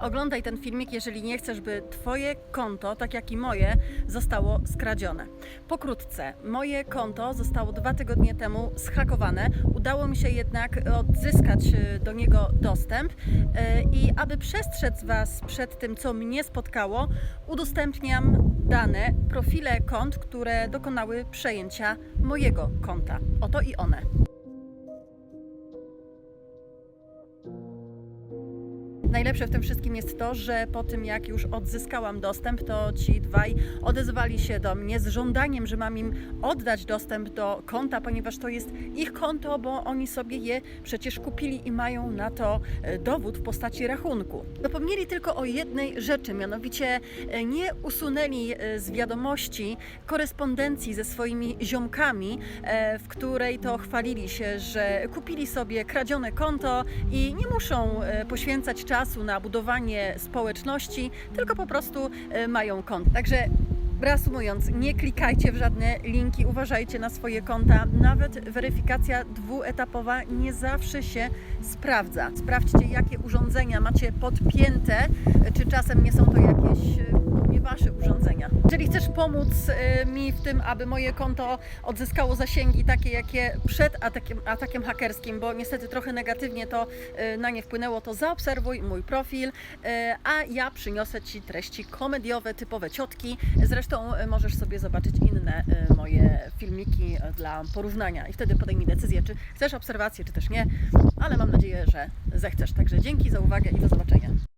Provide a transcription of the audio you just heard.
Oglądaj ten filmik, jeżeli nie chcesz, by Twoje konto, tak jak i moje, zostało skradzione. Pokrótce, moje konto zostało dwa tygodnie temu zhakowane. Udało mi się jednak odzyskać e, do niego dostęp e, i aby przestrzec Was przed tym, co mnie spotkało, udostępniam dane, profile kont, które dokonały przejęcia mojego konta. Oto i one. Najlepsze w tym wszystkim jest to, że po tym jak już odzyskałam dostęp, to ci dwaj odezwali się do mnie z żądaniem, że mam im oddać dostęp do konta, ponieważ to jest ich konto, bo oni sobie je przecież kupili i mają na to e, dowód w postaci rachunku. Zapomnieli tylko o jednej rzeczy, mianowicie e, nie usunęli e, z wiadomości korespondencji ze swoimi ziomkami, w której to chwalili się, że kupili sobie kradzione konto i nie muszą poświęcać czasu na budowanie społeczności, tylko po prostu e, mają konto. Także reasumując, nie klikajcie w żadne linki, uważajcie na swoje konta. Nawet weryfikacja dwuetapowa nie zawsze się sprawdza. Sprawdźcie, jakie urządzenia macie podpięte, czy czasem nie są to jakieś e, nie wasze urządzenia. Jeżeli chcesz pomóc e, mi w tym, aby moje konto odzyskało zasięgi takie, jakie przed atakiem, atakiem hakerskim, bo niestety trochę negatywnie to e, na nie wpłynęło, to zaobserwuj mój profil, e, a ja przyniosę Ci treści komediowe, typowe ciotki. Zresztą możesz sobie zobaczyć inne moje filmiki dla porównania i wtedy podejmij decyzję, czy chcesz obserwację, czy też nie, ale mam nadzieję, że zechcesz. Także dzięki za uwagę i do zobaczenia.